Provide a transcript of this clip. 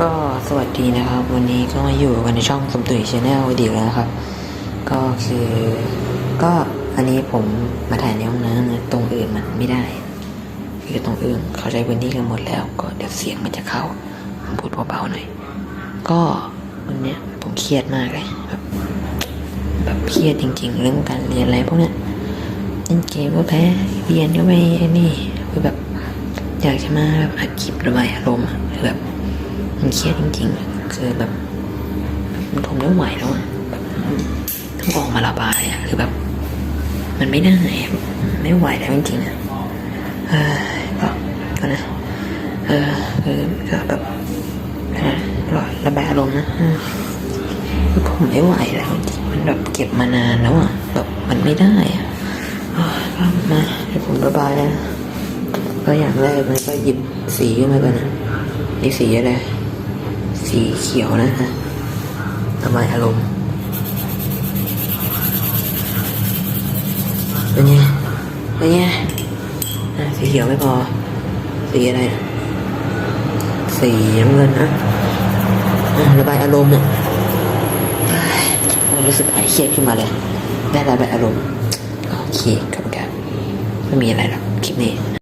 ก็สวัสดีนะครับ วันนี้ก็มาอยู่กันในช่องสมตุยชาแนลดีแล้วนะครับ ก็คือก็อันนี้ผมมาถ่ายในห้องน้ำตรงอื่นมันไม่ได้ คือตรงอื่นเขาใช้พื้นที่กันหมดแล้ว ก็เดี๋ยวเสียงมันจะเข้าผมพูดเบาๆหน่อย ก็วันเนี้ยผมเครียดมากเลยแบบแบบเครียดจริง ๆ เรื่องการเรียนอะไรพวกเนี้ยเล่นเกมก็แพ้เรียนก็ไม่ไอ้นี่คือแบบอยากจะมาแบบอัดคลิประบายอารมณ์อะคือแบบ มันเครียดจริงๆ คือแบบมันทนไม่ไหวแล้วอะต้องออกมาระบายอะคือแบบ มันไม่ได้ไม่ไหวแล้วจริงๆอะเออก็ก็นะเออเออก็แบบนะระระบายอารมณ์นะคือผมไม่ไหวแล้วจริงมันแบบเก็บมานานแล้วอะแบบมันไม่ได้อะก็มาให้ผมระบายนะก็อย่างแรกมันก็หยิบสีขึ้นมาก่อนนะนี่สีอะไร สีเขียวนะฮะระบายอารมณ์เป็นไงเป็นไงอะสีเขียวไม่พอ สีอะไร สีน้ำเงินนะอะระบายอารมณ์เนี่ยรู้สึกหายเครียดขึ้นมาเลย ได้ระบายอารมณ์ โอเคครับครับไม่มีอะไรหรอกคลิปนี้